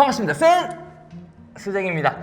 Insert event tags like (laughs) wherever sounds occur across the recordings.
반갑습니다. 센 수정입니다.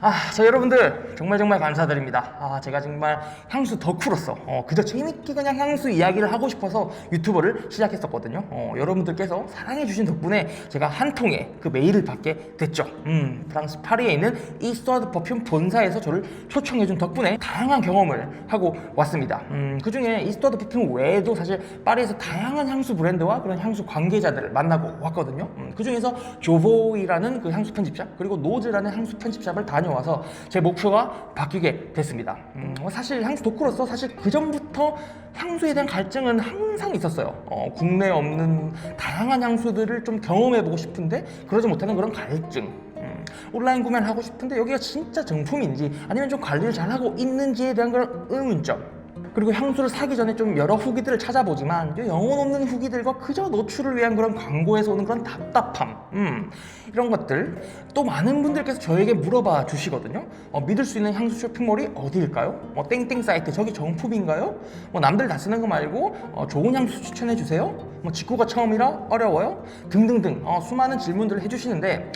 아, 저 여러분들 정말 정말 감사드립니다. 아, 제가 정말 향수 덕후로서 어, 그저 재밌게 그냥 향수 이야기를 하고 싶어서 유튜버를 시작했었거든요. 어, 여러분들께서 사랑해주신 덕분에 제가 한 통의 그 메일을 받게 됐죠. 음, 프랑스 파리에 있는 이스트와드 퍼퓸 본사에서 저를 초청해준 덕분에 다양한 경험을 하고 왔습니다. 음, 그 중에 이스트와드 퍼퓸 외에도 사실 파리에서 다양한 향수 브랜드와 그런 향수 관계자들을 만나고 왔거든요. 음, 그 중에서 조보이라는 그 향수 편집샵 그리고 노즈라는 향수 편집샵을 다녀 와서 제 목표가 바뀌게 됐습니다. 음, 어, 사실 향수 덕후로서 사실 그 전부터 향수에 대한 갈증은 항상 있었어요. 어, 국내에 없는 다양한 향수들을 좀 경험해보고 싶은데 그러지 못하는 그런 갈증. 음, 온라인 구매를 하고 싶은데 여기가 진짜 정품인지 아니면 좀 관리를 잘하고 있는지에 대한 그런 의문점. 그리고 향수를 사기 전에 좀 여러 후기들을 찾아보지만 이 영혼 없는 후기들과 그저 노출을 위한 그런 광고에서 오는 그런 답답함, 음, 이런 것들 또 많은 분들께서 저에게 물어봐 주시거든요. 어, 믿을 수 있는 향수 쇼핑몰이 어디일까요? 뭐 땡땡 사이트 저기 정품인가요? 뭐 남들 다 쓰는 거 말고 어, 좋은 향수 추천해 주세요. 뭐 직구가 처음이라 어려워요? 등등등 어, 수많은 질문들을 해주시는데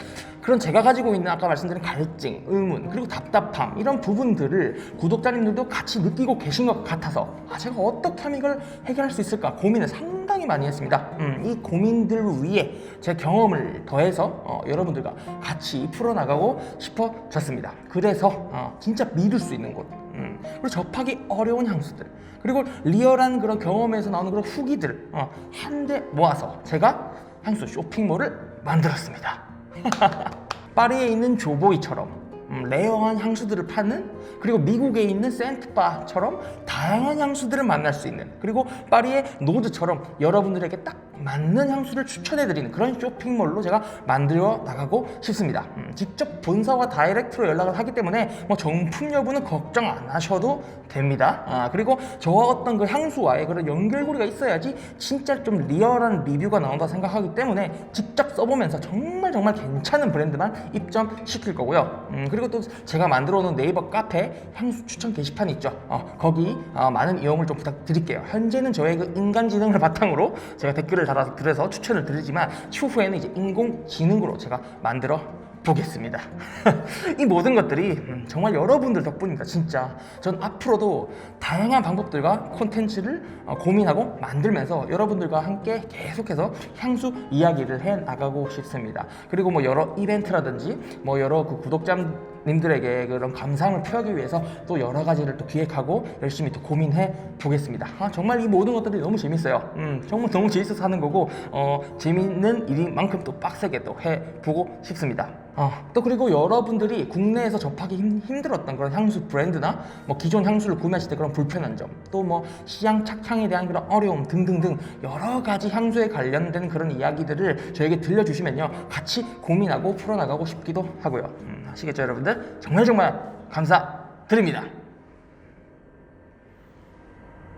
그런 제가 가지고 있는 아까 말씀드린 갈증, 의문, 그리고 답답함 이런 부분들을 구독자님들도 같이 느끼고 계신 것 같아서 아, 제가 어떻게 하면 이걸 해결할 수 있을까 고민을 상당히 많이 했습니다. 음, 이 고민들 위해 제 경험을 더해서 어, 여러분들과 같이 풀어나가고 싶어졌습니다. 그래서 어, 진짜 믿을 수 있는 곳, 음, 그리고 접하기 어려운 향수들, 그리고 리얼한 그런 경험에서 나오는 그런 후기들 어, 한데 모아서 제가 향수 쇼핑몰을 만들었습니다. (laughs) 파리에 있는 조보이처럼 음, 레어한 향수들을 파는 그리고 미국에 있는 센트바처럼 다양한 향수들을 만날 수 있는 그리고 파리의 노드처럼 여러분들에게 딱 맞는 향수를 추천해드리는 그런 쇼핑몰로 제가 만들어 나가고 싶습니다. 음, 직접 본사와 다이렉트로 연락을 하기 때문에 뭐 정품 여부는 걱정 안 하셔도 됩니다. 아, 그리고 저와 어떤 그 향수와의 그런 연결고리가 있어야지 진짜 좀 리얼한 리뷰가 나온다 생각하기 때문에 직접 써보면서 정말 정말 괜찮은 브랜드만 입점시킬 거고요. 음, 그리고 또 제가 만들어 놓은 네이버 카페 향수 추천 게시판 있죠. 어, 거기 어, 많은 이용을 좀 부탁드릴게요. 현재는 저의 그 인간지능을 바탕으로 제가 댓글을 달아서 그래서 추천을 드리지만 추후에는 이제 인공지능으로 제가 만들어 보겠습니다. (laughs) 이 모든 것들이 음, 정말 여러분들 덕분입니다. 진짜 전 앞으로도 다양한 방법들과 콘텐츠를 어, 고민하고 만들면서 여러분들과 함께 계속해서 향수 이야기를 해 나가고 싶습니다. 그리고 뭐 여러 이벤트라든지 뭐 여러 그 구독자 님들에게 그런 감상을 표하기 위해서 또 여러 가지를 또 기획하고 열심히 또 고민해 보겠습니다. 아, 정말 이 모든 것들이 너무 재밌어요. 음, 정말 너무 재밌어서 하는 거고 어, 재밌는 일인 만큼 또 빡세게 또 해보고 싶습니다. 어, 또 그리고 여러분들이 국내에서 접하기 힘, 힘들었던 그런 향수 브랜드나 뭐 기존 향수를 구매하실 때 그런 불편한 점, 또 뭐 시향 착향에 대한 그런 어려움 등등등 여러 가지 향수에 관련된 그런 이야기들을 저에게 들려주시면요 같이 고민하고 풀어나가고 싶기도 하고요. 음, 아시겠죠 여러분들? 정말 정말 감사드립니다.